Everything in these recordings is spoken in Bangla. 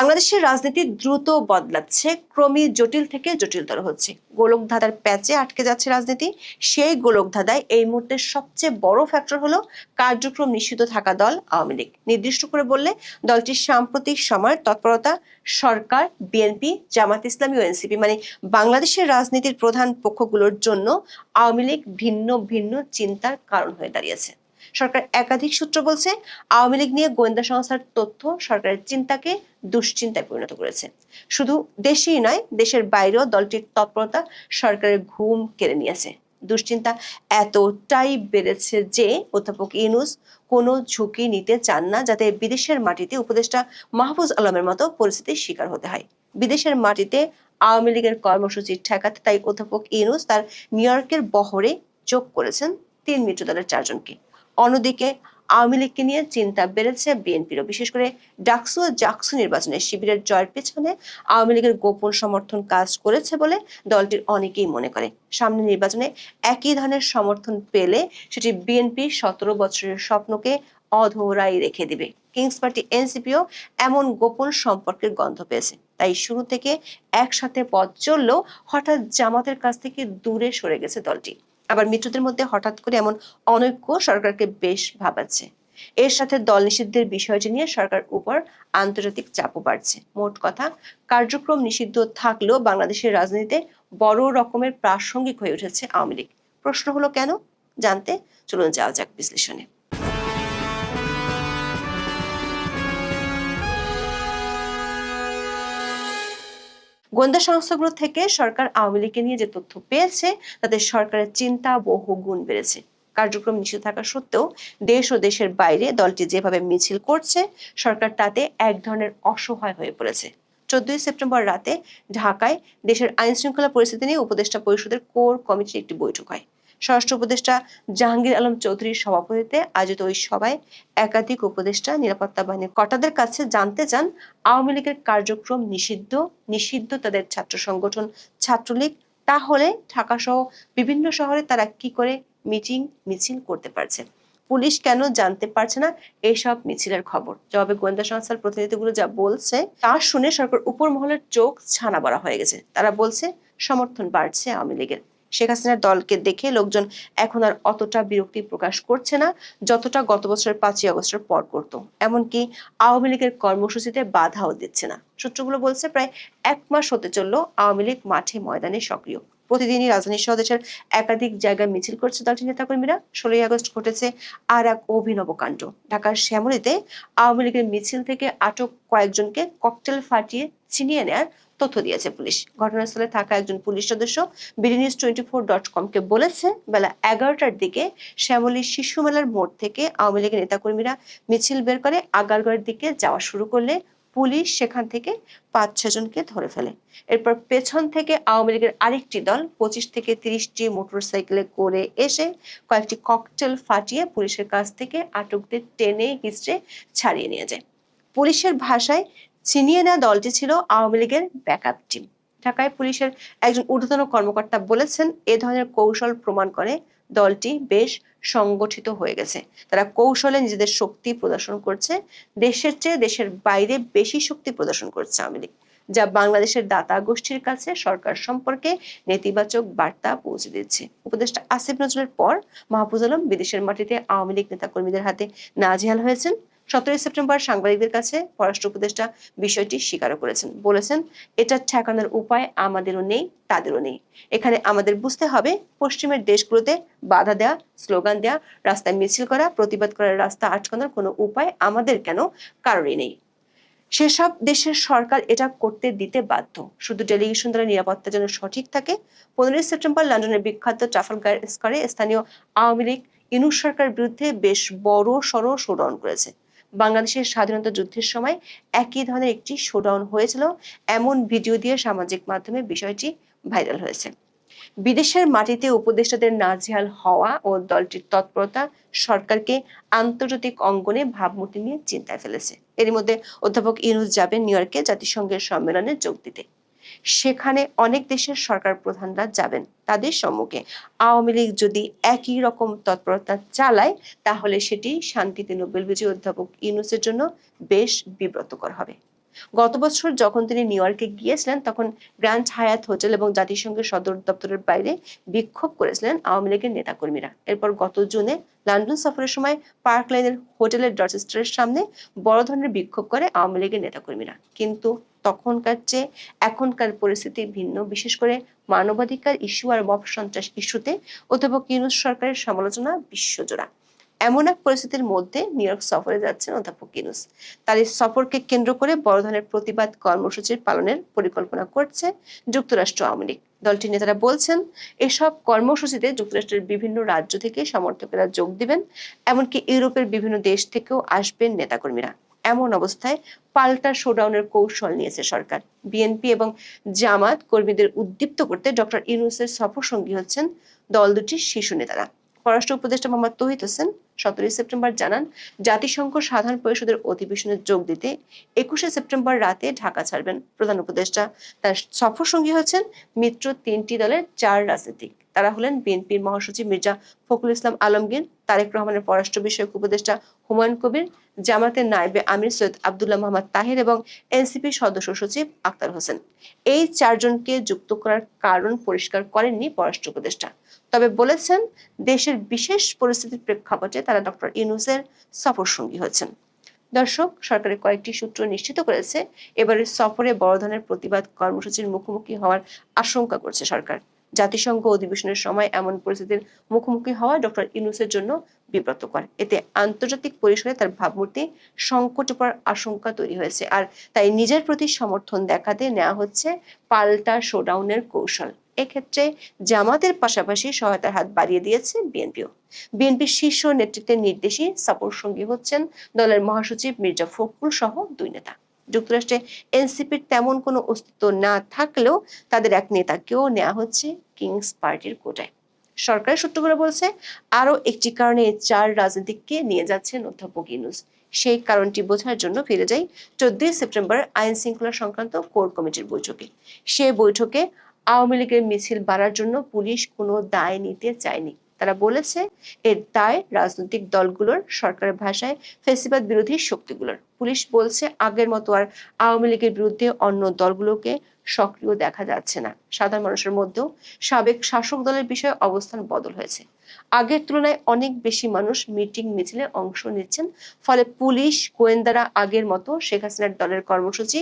বাংলাদেশের রাজনীতি দ্রুত বদলাচ্ছে ক্রমে জটিল থেকে জটিলতর হচ্ছে। গোলকধাঁধার প্যাচে আটকে যাচ্ছে রাজনীতি, সেই গোলকধাঁধায় এই মুহূর্তে সবচেয়ে বড় ফ্যাক্টর হলো কার্যক্রম নিষিদ্ধ থাকা দল আওয়ামী লীগ। নির্দিষ্ট করে বললে, দলটির সাম্প্রতিক সময়ের তৎপরতা সরকার, বিএনপি, জামাত ইসলামী ও এনসিপি মানে বাংলাদেশের রাজনীতির প্রধান পক্ষগুলোর জন্য আওয়ামী লীগ ভিন্ন ভিন্ন চিন্তার কারণ হয়ে দাঁড়িয়েছে। সরকার একাধিক সূত্র বলছে, আওয়ামী লীগ নিয়ে গোয়েন্দা সংস্থার তথ্য সরকারের চিন্তাকে দুশ্চিন্তায় পরিণত করেছে। শুধু দেশেই নয়, দেশের বাইরেও দলটির তৎপরতা সরকারের ঘুম কেড়ে নিয়েছে। দুশ্চিন্তা এতটাই বেড়েছে যে অধ্যাপক ইউনুস কোনো ঝুঁকি নিতে চান না, যাতে বিদেশের মাটিতে উপদেষ্টা মাহফুজ আলমের মতো পরিস্থিতির শিকার হতে হয়। বিদেশের মাটিতে আওয়ামী লীগের কর্মসূচি ঠেকাতে তাই অধ্যাপক ইউনুস তার নিউ বহরে যোগ করেছেন তিন মিত্র দলের চারজনকে। অন্যদিকে আওয়ামী লীগকে নিয়ে চিন্তা বেড়েছে বিএনপিরও। বিশেষ করে ডাকসু ও জাকসু নির্বাচনে শিবিরের জয়ের পেছনে আওয়ামী লীগের গোপন সমর্থন কাজ করেছে বলে দলটির অনেকেই মনে করে। সামনে নির্বাচনে একই ধরনের সমর্থন পেলে সেটি বিএনপি সতেরো বছরের স্বপ্নকে অধরাই রেখে দিবে। কিংস পার্টি, এনসিপিও এমন গোপন সম্পর্কের গন্ধ পেয়েছে। তাই শুরু থেকে একসাথে পথ চললেও হঠাৎ জামাতের কাছ থেকে দূরে সরে গেছে দলটি। আবার মিত্রদের মধ্যে হঠাৎ করে এমন অনৈক্য সরকারকে বেশ ভাবাচ্ছে। এর সাথে দল নিষিদ্ধের বিষয়টি নিয়ে সরকার উপর আন্তর্জাতিক চাপও বাড়ছে। মোট কথা, কার্যক্রম নিষিদ্ধ থাকলেও বাংলাদেশের রাজনীতিতে বড় রকমের প্রাসঙ্গিক হয়ে উঠেছে আওয়ামী লীগ। প্রশ্ন হলো কেন? জানতে চলুন যাওয়া যাক বিশ্লেষণে। গোয়েন্দা সংস্থাগুলো থেকে সরকার আওয়ামী লীগকে নিয়ে যে তথ্য পেয়েছে, তাতে সরকারের চিন্তা বহু গুণ বেড়েছে। কার্যক্রম নিষিদ্ধ থাকা সত্ত্বেও দেশ ও দেশের বাইরে দলটি যেভাবে মিছিল করছে, সরকার তাতে এক ধরনের অসহায় হয়ে পড়েছে। চোদ্দই সেপ্টেম্বর রাতে ঢাকায় দেশের আইন শৃঙ্খলা পরিস্থিতি নিয়ে উপদেষ্টা পরিষদের কোর কমিটির একটি বৈঠক হয়। স্বরাষ্ট্র উপদেষ্টা জাহাঙ্গীর আলম চৌধুরীর সভাপতিত্বে আয়োজিত ওই সভায় একাধিক উপদেষ্টা, নিরাপত্তা বাহিনীর কর্তাদের কাছে জানতে চান, আওয়ামী লীগের কার্যক্রম নিষিদ্ধ নিষিদ্ধ তাদের ছাত্র সংগঠন ছাত্রলীগ, তাহলে ঢাকা সহ বিভিন্ন শহরে তারা কি করে মিটিং, মিছিল করতে পারছে? পুলিশ কেন জানতে পারছে না এইসব মিছিলের খবর? জবাবে গোয়েন্দা সংস্থার প্রতিনিধিগুলো যা বলছে, তা শুনে সরকার উপর মহলের চোখ ছানা বড়া হয়ে গেছে। তারা বলছে, সমর্থন বাড়ছে আওয়ামী লীগের। শেখ হাসিনার দলকে দেখে লোকজন এখন আর অতটা বিরক্তি প্রকাশ করছে না, যতটা গত বছরের পাঁচই আগস্টের পর করত। এমনকি আওয়ামী লীগের কর্মসূচিতে বাধাও দিচ্ছে না। সূত্রগুলো বলছে প্রায় এক মাস হতে চলল আওয়ামী লীগ মাঠে ময়দানে সক্রিয়। প্রতিদিনই রাজধানী সহ দেশের একাধিক জায়গায় মিছিল করছে দলটির নেতাকর্মীরা। ষোলোই আগস্ট ঘটেছে আর এক অভিনব কাণ্ড। ঢাকার শ্যামলীতে আওয়ামী লীগের মিছিল থেকে আটক কয়েকজনকে ককটেল ফাটিয়ে ছিনিয়ে নেয়ার তথ্য দিয়েছে পুলিশ। ঘটনাস্থলে থাকা একজন পুলিশ সদস্য BD news twenty four dot কমকে বলেছে, বেলা এগারোটার দিকে শ্যামলী শিশু মেলার মোড় থেকে আওয়ামী লীগের নেতাকর্মীরা মিছিল বের করে আগারগড়ের দিকে যাওয়া শুরু করলে পুলিশ সেখান থেকে পাঁচ ছজনকে ধরে ফেলে। এরপর পেছন থেকে আওয়ামী লীগের আরেকটি দল পঁচিশ থেকে তিরিশটি মোটরসাইকেলে করে এসে কয়েকটি ককটেল ফাটিয়ে পুলিশের কাছ থেকে আটকদের টেনে হিচড়ে ছাড়িয়ে নিয়ে যায়। পুলিশের ভাষায় ছিনিয়ে নেওয়া দলটি ছিল আওয়ামী লীগের ব্যাকআপ টিম ঢাকায় পুলিশের একজন ঊর্ধ্বতন কর্মকর্তা বলেছেন, এ ধরনের কৌশল প্রমাণ করে দলটি বেশ সংগঠিত হয়ে গেছে। তারা কৌশলে নিজেদের শক্তি প্রদর্শন করছে, দেশের চেয়ে দেশের বাইরে বেশি শক্তি প্রদর্শন করছে আওয়ামী লীগ, যা বাংলাদেশের দাতা গোষ্ঠীর কাছে সরকার সম্পর্কে নেতিবাচক বার্তা পৌঁছে দিচ্ছে। উপদেষ্টা আসিফ নজরুলের পর মাহফুজ আলম বিদেশের মাটিতে আওয়ামী লীগ নেতাকর্মীদের হাতে নাজেহাল হয়েছেন। সতেরোই সেপ্টেম্বর সাংবাদিকদের কাছে পররাষ্ট্র উপদেষ্টা বিষয়টি স্বীকার করেছেন। বলেছেন, এটা ঠেকানোর উপায় আমাদেরও নেই, তাদেরও নেই। এখানে আমাদের বুঝতে হবে, পশ্চিমের দেশগুলোতে বাধা দেওয়া স্লোগান দেওয়া রাস্তায় মিছিল করা, প্রতিবাদ করার রাস্তা আটকানোর কোনো উপায় আমাদের কেন? কারোরই নেই। সেসব দেশের সরকার এটা করতে দিতে বাধ্য। শুধু ডেলিগেশন দ্বারা নিরাপত্তা যেন সঠিক থাকে, পনেরোই সেপ্টেম্বর লন্ডনের বিখ্যাত ট্রাফালগার স্কোয়ারে স্থানীয় আওয়ামী লীগ, ইনুস সরকারের বিরুদ্ধে বেশ বড় সড় শোডাউন করেছে। বাংলাদেশের স্বাধীনতা যুদ্ধের সময় একই ধরনের একটি শোডাউন হয়েছিল। এমন ভিডিও দিয়ে সামাজিক মাধ্যমে বিষয়টি ভাইরাল হয়েছে। বিদেশের মাটিতে উপদেষ্টাদের নাজেহাল হওয়া ও দলটির তৎপরতা সরকারকে আন্তর্জাতিক অঙ্গনে ভাবমূর্তি নিয়ে চিন্তায় ফেলেছে। এর মধ্যে অধ্যাপক ইউনুস যাবেন নিউ ইয়র্কে জাতিসংঘের সম্মেলনে যোগ দিতে। সেখানে অনেক দেশের সরকার প্রধানরা যাবেন তাদের সম্মুখে। আওয়ামী লীগ যদি একই রকম তৎপরতা চালায়, তাহলে সেটি শান্তিতে নোবেল বিজয়ী অধ্যাপক ইউনুসের জন্য বেশ বিব্রতকর হবে। গত বছর যখন তিনি নিউ ইয়র্কে গিয়েছিলেন, তখন গ্র্যান্ড হায়াত হোটেল এবং জাতিসংঘের সদর দপ্তরের বাইরে বিক্ষোভ করেছিলেন আওয়ামী লীগের নেতাকর্মীরা। এরপর গত জুনে লন্ডন সফরের সময় পার্ক লাইনের হোটেলের ডরচেস্টারের সামনে বড় ধরনের বিক্ষোভ করে আওয়ামী লীগের নেতাকর্মীরা। কিন্তু তখনকার চেয়ে এখনকার পরিস্থিতি ভিন্ন। বিশেষ করে মানবাধিকার ইস্যু আর মব সন্ত্রাস ইস্যুতে অধ্যাপক ইউনুস সরকারের সমালোচনা বিশ্বজোড়া। এমন এক পরিস্থিতির মধ্যে নিউ ইয়র্ক সফরে যাচ্ছেন অধ্যাপক ইউনুস। তার এই সফরকে কেন্দ্র করে বড় ধরনের প্রতিবাদ কর্মসূচির পালনের পরিকল্পনা করছে যুক্তরাষ্ট্র আওয়ামী লীগ। দলটির নেতারা বলছেন, এসব কর্মসূচিতে যুক্তরাষ্ট্রের বিভিন্ন রাজ্য থেকে সমর্থকেরা যোগ দিবেন, এমনকি ইউরোপের বিভিন্ন দেশ থেকেও আসবেন নেতাকর্মীরা। এমন অবস্থায় পাল্টা শোডাউনের কৌশল নিয়েছে সরকার। বিএনপি এবং জামাত কর্মীদের উদ্দীপ্ত করতে ডক্টর ইউনুসের সফর সঙ্গী হচ্ছেন দল দুটির শীর্ষ নেতারা। পররাষ্ট্র উপদেষ্টা মোহাম্মদ তহিদ হোসেন সতেরোই সেপ্টেম্বর জানান, জাতিসংঘ সাধারণ পরিষদের অধিবেশনে যোগ দিতে একুশে সেপ্টেম্বর রাতে ঢাকা ছাড়বেন প্রধান উপদেষ্টা। তার সফর সঙ্গী হচ্ছেন মিত্র তিনটি দলের চার রাজনীতিক। তারা হলেন বিএনপির মহাসচিব মির্জা ফখরুল ইসলাম আলমগীর, তারেক রহমানের পররাষ্ট্র বিষয়ক উপদেষ্টা হুমায়ুন কবির, জামাতের নায়েবে আমির সৈয়দ আবদুল্লাহ মোহাম্মদ তাহির এবং এনসিপির সদস্য সচিব আক্তার হোসেন। এই চারজনকে যুক্ত করার কারণ পরিষ্কার করেননি পররাষ্ট্র উপদেষ্টা। তবে বলেছেন, দেশের বিশেষ পরিস্থিতির প্রেক্ষাপটে তারা ডক্টর ইউনুসের সফর সঙ্গী হয়েছেন। দর্শক, সরকারের কয়েকটি সূত্র নিশ্চিত করেছে, এবারের সফরে বড় ধরনের প্রতিবাদ কর্মসূচির মুখোমুখি হওয়ার আশঙ্কা করছে সরকার। জাতিসংঘ অধিবেশনের সময় এমন পরিস্থিতির মুখোমুখি হওয়া ডক্টর ইউনুসের জন্য বিব্রতকর। এতে আন্তর্জাতিক পরিসরে তার ভাবমূর্তি সংকটে পড়ার আশঙ্কা তৈরি হয়েছে আর তাই নিজের প্রতি সমর্থন দেখাতে নেওয়া হচ্ছে পাল্টা শোডাউনের কৌশল। এক্ষেত্রে জামাতের পাশাপাশি সহায়তার হাত বাড়িয়ে দিয়েছে বিএনপিও। বিএনপির শীর্ষ নেতৃত্বের নির্দেশে সাপোর্ট সঙ্গী হচ্ছেন দলের মহাসচিব মির্জা ফখরুল সহ দুই নেতা। যুক্তরাষ্ট্রে এনসিপির তেমন কোনো অস্তিত্ব না থাকলেও তাদের এক নেতাকেও নেওয়া হচ্ছে কিংস পার্টির কোটায়। সরকারের সূত্রগুলো বলছে, আরও একটি কারণে চার রাজনীতিককে নিয়ে যাচ্ছেন অধ্যাপক ইউনুস সেই কারণটি বোঝার জন্য ফিরে যাই চোদ্দই সেপ্টেম্বর আইন শৃঙ্খলা সংক্রান্ত কোর কমিটির বৈঠকে। সে বৈঠকে আওয়ামী লীগের মিছিল বাড়ার জন্য পুলিশ কোনো দায় নিতে চায়নি। তারা বলেছে, এর দায় রাজনৈতিক দলগুলোর সরকারের ভাষায় ফেসিবাদ বিরোধী শক্তিগুলোর। পুলিশ বলছে, আগের মতো আর আওয়ামী লীগের বিরুদ্ধে অন্য দলগুলোকে সক্রিয় দেখা যাচ্ছে না। সাধারণ মানুষের মধ্যেও সাবেক শাসক দলের বিষয়ে অবস্থান বদল হয়েছে। আগের তুলনায় অনেক বেশি মানুষ মিটিং মিছিলে অংশ নিচ্ছেন, ফলে পুলিশ, গোয়েন্দারা আগের মতো শেখ হাসিনার দলের কর্মসূচি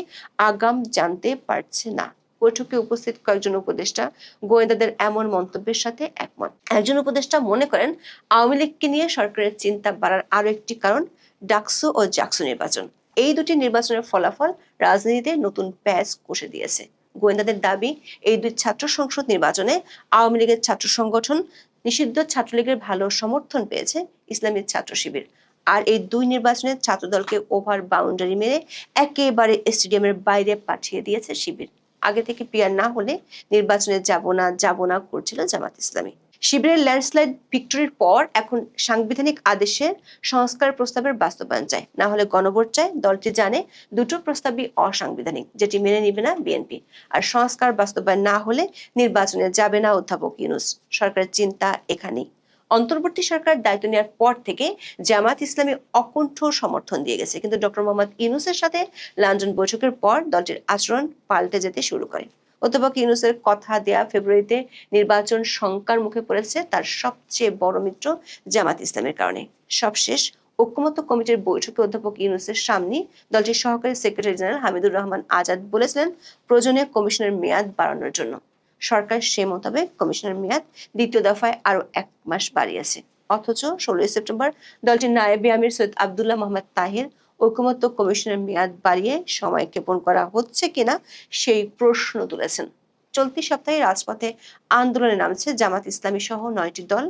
আগাম জানতে পারছে না। বৈঠকে উপস্থিত কয়েকজন উপদেষ্টা গোয়েন্দাদের এমন মন্তব্যের সাথে একমত। একজন উপদেষ্টা মনে করেন, আওয়ামী লীগকে নিয়ে সরকারের চিন্তা বাড়ার আরও একটি কারণ ডাকসু ও জাকসু নির্বাচন। এই দুটি নির্বাচনের ফলাফল রাজনীতিতে নতুন প্যাচ কষে দিয়েছে। গোয়েন্দাদের দাবি, এই দুই ছাত্র সংসদ নির্বাচনে আওয়ামী লীগের ছাত্র সংগঠন নিষিদ্ধ ছাত্রলীগের ভালো সমর্থন পেয়েছে ইসলামী ছাত্র শিবির। আর এই দুই নির্বাচনে ছাত্রদলকে ওভার বাউন্ডারি মেরে একেবারে স্টেডিয়ামের বাইরে পাঠিয়ে দিয়েছে শিবির। আগে থেকে পিয়ার না হলে নির্বাচনে যাব না যাব না করছিল জামাত ইসলামী। শিবিরের ল্যান্ডস্লাইড ভিক্টরির পর এখন সাংবিধানিক আদেশের সংস্কার প্রস্তাবের বাস্তবায়ন চায় না হলে গণভোট চায় দলটি জানে দুটো প্রস্তাবই অসাংবিধানিক, যেটি মেনে নিবে না বিএনপি। আর সংস্কার বাস্তবায়ন না হলে নির্বাচনে যাবে না অধ্যাপক ইউনুস। সরকারের চিন্তা এখানেই। অন্তর্বর্তী সরকার দায়িত্ব নেওয়ার পর থেকে জামাত ইসলামী অকুণ্ঠ সমর্থন দিয়ে গেছে। কিন্তু ডক্টর মোহাম্মদ ইউনুসের সাথে লন্ডন বৈঠকের পর দলটির আচরণ পাল্টে যেতে শুরু করে। অধ্যাপক ইউনুসের কথা দেয়া ফেব্রুয়ারিতে নির্বাচন শঙ্কার মুখে পড়েছে তার সবচেয়ে বড় মিত্র জামাত ইসলামের কারণে। সবশেষ, ঐক্যমত্য কমিটির বৈঠকে অধ্যাপক ইউনুসের সামনে দলটির সহকারী সেক্রেটারি জেনারেল হামিদুর রহমান আজাদ বলেছিলেন, প্রয়োজনীয় কমিশনের মেয়াদ বাড়ানোর জন্য। সরকার সে মোতাবেক কমিশনের মেয়াদ দ্বিতীয় দফায় আরও এক মাস বাড়িয়েছে। অথচ ষোলোই সেপ্টেম্বর দলটির নায়েব আমির সৈয়দ আবদুল্লাহ মোহাম্মদ তাহির ঐকমত্য কমিশনের মেয়াদ বাড়িয়ে সময় ক্ষেপণ করা হচ্ছে কিনা সেই প্রশ্ন তুলেছেন। চলতি সপ্তাহে রাজপথে আন্দোলনে নামছে জামাত ইসলামী সহ নয়টি দল।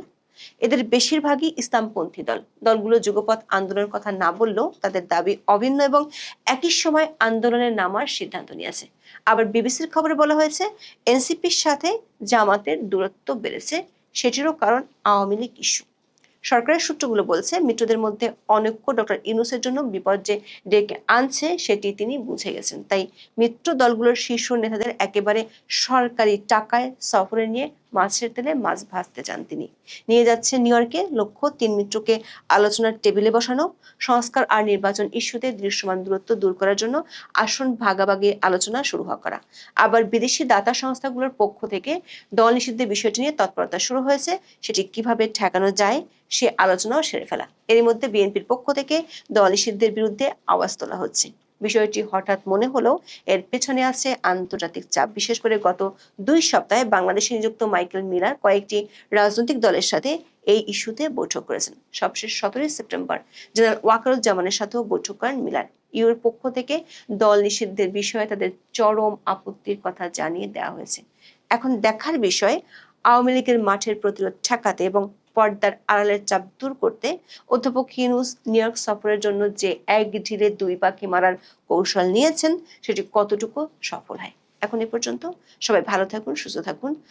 এদের বেশিরভাগই ইসলামপন্থী দল। দলগুলো যুগপথ আন্দোলনের কথা না বললেও তাদের দাবি অভিন্ন এবং একই সময় আন্দোলনে নামার সিদ্ধান্ত নিয়েছে। আবার বিবিসির খবরে বলা হয়েছে, এনসিপির সাথে জামাতের দূরত্ব বেড়েছে, সেটিরও কারণ আওয়ামী লীগ ইস্যু। সরকারের সূত্রগুলো বলছে, মিত্রদের মধ্যে অনৈক্য ডক্টর ইনুসের জন্য বিপদ যে ডেকে আনছে, সেটি তিনি বুঝে গেছেন। তাই মিত্র দলগুলোর শীর্ষ নেতাদের একেবারে সরকারি টাকায় সফরে নিয়ে মাছের তেলে মাছ ভাজতে চান তিনি। নিয়ে যাচ্ছে নিউ ইয়র্কে লক্ষ্য তিন মিত্রকে আলোচনার টেবিলে বসানো, সংস্কার আর নির্বাচন ইস্যুতে দৃশ্যমান দূরত্ব দূর করার জন্য আসন ভাগাভাগি আলোচনা শুরু হওয়া করা। আবার বিদেশি দাতা সংস্থাগুলোর পক্ষ থেকে দল নিষিদ্ধের বিষয়টি নিয়ে তৎপরতা শুরু হয়েছে, সেটি কীভাবে ঠেকানো যায় সে আলোচনাও সেরে ফেলা। এর মধ্যে বিএনপির পক্ষ থেকে দল নিষিদ্ধের বিরুদ্ধে আওয়াজ তোলা হচ্ছে। বিষয়টি হঠাৎ মনে হলেও এর পেছনে আছে আন্তর্জাতিক চাপ। বিশেষ করে গত দুই সপ্তাহে বাংলাদেশে নিযুক্ত মাইকেল মিলার কয়েকটি রাজনৈতিক দলের সাথে এই ইস্যুতে বৈঠক করেছেন। সবশেষ সতেরোই সেপ্টেম্বর জেনারেল ওয়াকারুজ্জামানের সাথেও বৈঠক করেন মিলার। ইউর পক্ষ থেকে দল নিষিদ্ধের বিষয়ে তাদের চরম আপত্তির কথা জানিয়ে দেওয়া হয়েছে। এখন দেখার বিষয়, আওয়ামী লীগের মাঠের প্রতিরোধ ঠেকাতে এবং পর্দার আড়ালের চাপ দূর করতে অধ্যাপক হিনুস নিউ ইয়র্ক সফরের জন্য যে এক ঢিলে দুই পাখি মারার কৌশল নিয়েছেন, সেটি কতটুকু সফল হয়? এখন এ পর্যন্ত। সবাই ভালো থাকুন, সুস্থ থাকুন।